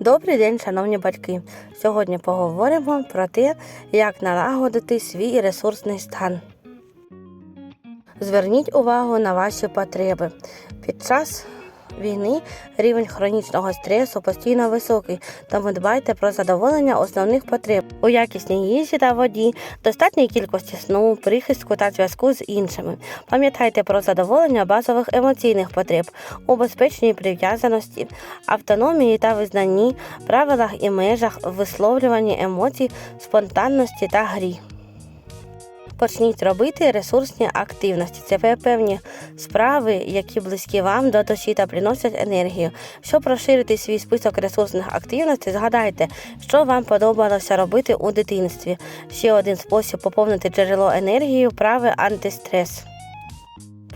Добрий день, шановні батьки. Сьогодні поговоримо про те, як налагодити свій ресурсний стан. Зверніть увагу на ваші потреби. Під час війни рівень хронічного стресу постійно високий, тому дбайте про задоволення основних потреб у якісній їжі та воді, достатній кількості сну, прихистку та зв'язку з іншими. Пам'ятайте про задоволення базових емоційних потреб у безпечній прив'язаності, автономії та визнанні, правилах і межах, висловлюванні емоцій, спонтанності та грі. Почніть робити ресурсні активності. Це певні справи, які близькі вам до душі та приносять енергію. Щоб розширити свій список ресурсних активностей, згадайте, що вам подобалося робити у дитинстві. Ще один спосіб поповнити джерело енергії вправи антистрес.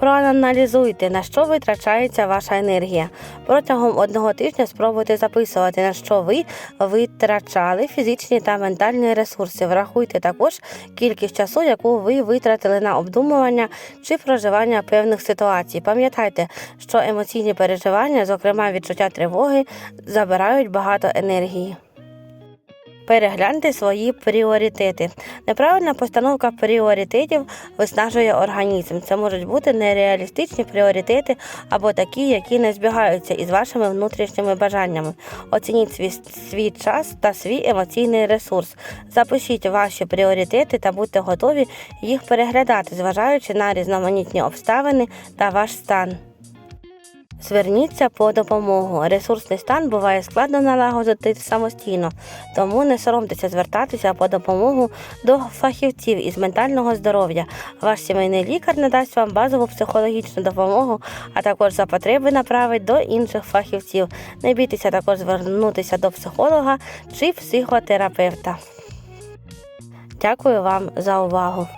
Проаналізуйте, на що витрачається ваша енергія. Протягом одного тижня спробуйте записувати, на що ви витрачали фізичні та ментальні ресурси. Врахуйте також кількість часу, яку ви витратили на обдумування чи проживання певних ситуацій. Пам'ятайте, що емоційні переживання, зокрема відчуття тривоги, забирають багато енергії. Перегляньте свої пріоритети. Неправильна постановка пріоритетів виснажує організм. Це можуть бути нереалістичні пріоритети або такі, які не збігаються із вашими внутрішніми бажаннями. Оцініть свій, свій час та свій емоційний ресурс. Запишіть ваші пріоритети та будьте готові їх переглядати, зважаючи на різноманітні обставини та ваш стан. Зверніться по допомогу. Ресурсний стан буває складно налагодити самостійно, тому не соромтеся звертатися по допомогу до фахівців із ментального здоров'я. Ваш сімейний лікар надасть вам базову психологічну допомогу, а також за потреби направить до інших фахівців. Не бійтеся також звернутися до психолога чи психотерапевта. Дякую вам за увагу.